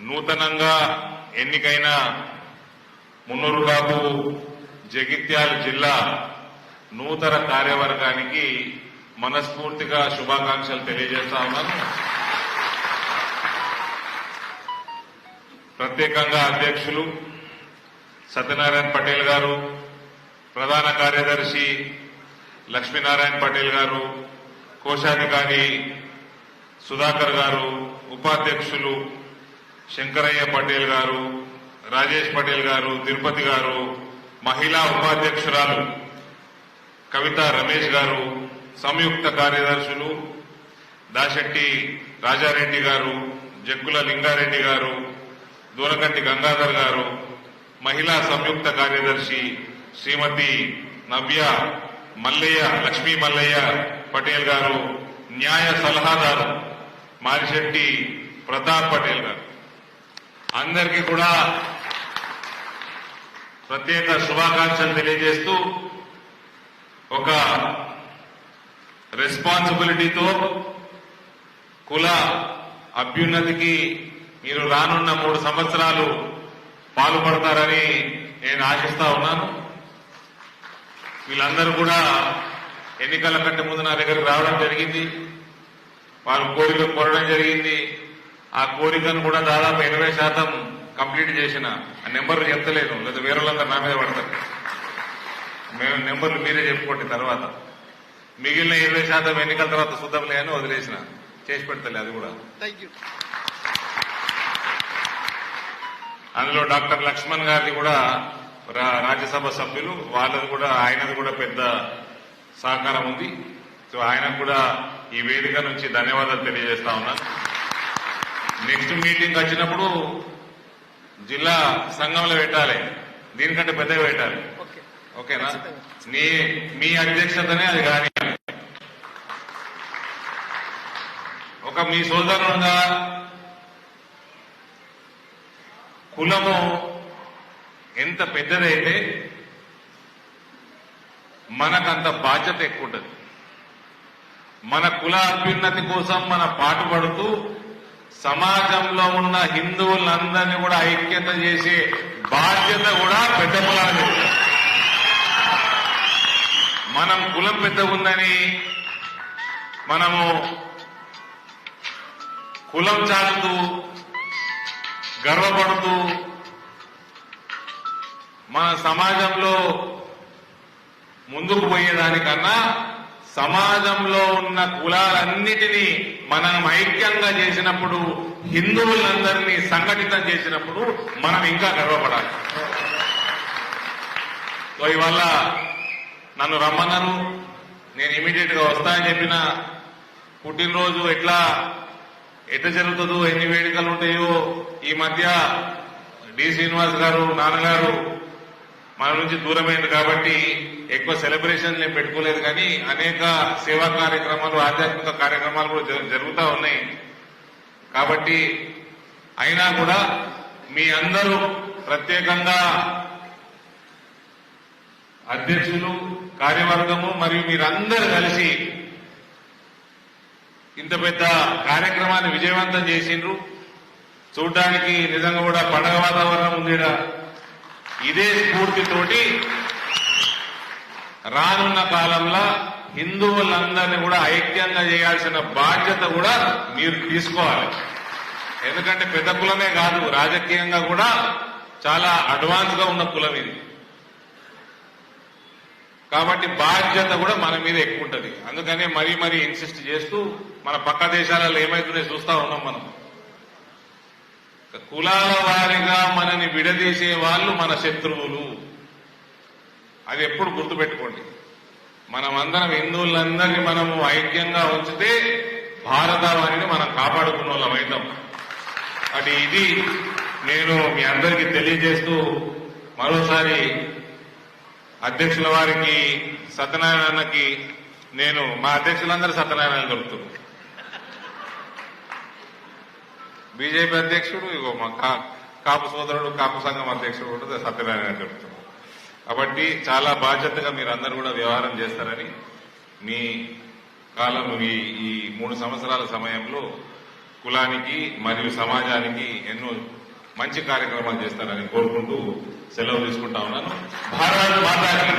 నూతనంగా ఎన్నికైన మున్నూరు బాబు జగిత్యాల జిల్లా నూతన కార్యవర్గానికి మనస్ఫూర్తిగా శుభాకాంక్షలు తెలియజేస్తా ఉన్నాను. ప్రత్యేకంగా అధ్యక్షులు సత్యనారాయణ పటేల్ గారు ప్రధాన కార్యదర్శి లక్ష్మీనారాయణ పటేల్ గారు కోశాధికారి సుధాకర్ గారు ఉపాధ్యక్షులు శంకరయ్య పటేల్ గారు రాజేష్ పటేల్ గారు తిరుపతి గారు మహిళా ఉపాధ్యక్షురాలు కవిత రమేష్ గారు సంయుక్త కార్యదర్శులు దాశెట్టి రాజారెడ్డి గారు జక్కుల లింగారెడ్డి గారు దూరకంటి గంగాధర్ గారు మహిళా సంయుక్త కార్యదర్శి శ్రీమతి నవ్య మల్లయ్య లక్ష్మీ మల్లయ్య పటేల్ గారు న్యాయ సలహాదారు మారిశెట్టి ప్రతాప్ పటేల్ గారు. అందరికీ కూడా ప్రత్యేక శుభాకాంక్షలు తెలియజేస్తూ ఒక రెస్పాన్సిబిలిటీతో కుల అభ్యున్నతికి మీరు రానున్న మూడు సంవత్సరాలు పాల్పడతారని నేను ఆశిస్తా ఉన్నాను. వీళ్ళందరూ కూడా ఎన్నికల కంటే ముందు నా దగ్గరికి రావడం జరిగింది. వారు కోరికలు కోరడం జరిగింది. ఆ కోరికను కూడా దాదాపు ఎనభై శాతం కంప్లీట్ చేసిన. ఆ నెంబర్లు చెప్తలేను లేదా వేరే వాళ్ళందరూ నా మీద పడతారు. మేము నెంబర్లు మీరే చెప్పుకోండి తర్వాత. మిగిలిన ఇరవై శాతం ఎన్నికల తర్వాత చూద్దాంలే అని వదిలేసిన. చేసి పెడతలే అది కూడా. అందులో డాక్టర్ లక్ష్మణ్ గారిది కూడా రాజ్యసభ సభ్యులు. వాళ్ళది కూడా ఆయనది కూడా పెద్ద సహకారం ఉంది. సో ఆయనకు కూడా ఈ వేదిక నుంచి ధన్యవాదాలు తెలియజేస్తా ఉన్నాను. నెక్స్ట్ మీటింగ్ వచ్చినప్పుడు జిల్లా సంఘంలో పెట్టాలి. దీనికంటే పెద్దగా పెట్టాలి. ఓకే. ఓకేనా? నీ మీ అధ్యక్షతనే అది కానీ ఒక మీ సోదరుడుగా కులము ఎంత పెద్దదైతే మనకంత బాధ్యత ఎక్కువ ఉంటుంది మన కుల అభ్యున్నతి కోసం మన పాటుపడుతూ సమాజంలో ఉన్న హిందువులందరినీ కూడా ఐక్యత చేసే బాధ్యత కూడా పెద్ద కులాలు మనం కులం పెద్ద ఉందని మనము కులం చాటుతూ గర్వపడుతూ మన సమాజంలో ముందుకు పోయేదానికన్నా సమాజంలో ఉన్న కులాలన్నిటినీ మనం ఐక్యంగా చేసినప్పుడు హిందువులందరినీ సంఘటితం చేసినప్పుడు మనం ఇంకా గర్వపడాలి. సో నన్ను రమ్మన్నారు. నేను ఇమీడియట్గా వస్తా అని చెప్పిన పుట్టినరోజు ఎట్లా ఎట్లా జరుగుతుందో ఎన్ని వేడుకలు ఉంటాయో ఈ మధ్య డి శ్రీనివాస్ గారు నాన్నగారు మన నుంచి దూరమైంది కాబట్టి ఎక్కువ సెలబ్రేషన్ నేను పెట్టుకోలేదు కానీ అనేక సేవా కార్యక్రమాలు ఆధ్యాత్మిక కార్యక్రమాలు కూడా జరుగుతూ ఉన్నాయి. కాబట్టి అయినా కూడా మీ అందరూ ప్రత్యేకంగా అధ్యక్షులు కార్యవర్గము మరియు మీరందరూ కలిసి ఇంత పెద్ద కార్యక్రమాన్ని విజయవంతం చేసిండ్రు. చూడడానికి నిజంగా కూడా పండగ వాతావరణం ఉంది ఇదే స్ఫూర్తితోటి రానున్న కాలంలో హిందువులందరినీ కూడా ఐక్యంగా చేయాల్సిన బాధ్యత కూడా మీరు తీసుకోవాలి. ఎందుకంటే పెద్ద కులమే కాదు రాజకీయంగా కూడా చాలా అడ్వాన్స్గా ఉన్న కులం ఇది. కాబట్టి బాధ్యత కూడా మన మీద ఎక్కువ ఉంటుంది. అందుకనే మరీ మరీ ఇన్సిస్ట్ చేస్తూ మన పక్క దేశాలలో ఏమైతున్నాయో చూస్తా ఉన్నాం మనం. కులాల వారిగా మనని విడదీసే వాళ్ళు మన శత్రువులు. అది ఎప్పుడు గుర్తుపెట్టుకోండి. మనమందరం హిందువులందరినీ మనము ఐక్యంగా ఉంచితే భారతావాణిని మనం కాపాడుకున్న వాళ్ళం అవుతాం అది ఇది నేను మీ అందరికీ తెలియజేస్తూ మరోసారి అధ్యక్షుల వారికి సత్యనారాయణకి నేను మా అధ్యక్షులందరూ సత్యనారాయణ దొరుకుతున్నాను బీజేపీ అధ్యక్షుడు ఇగో మా కా- కాపు సోదరుడు కాపు సంఘం అధ్యక్షుడు కూడా సత్యనారాయణ దొరుకుతున్నారు కాబట్టి చాలా బాధ్యతగా మీరు అందరు కూడా వ్యవహారం చేస్తారని మీ కాలం ఈ ఈ మూడు సంవత్సరాల సమయంలో కులానికి మరియు సమాజానికి ఎన్నో మంచి కార్యక్రమాలు చేస్తారని కోరుకుంటూ సెలవు తీసుకుంటా ఉన్నాను. భారత్ మాతాకి.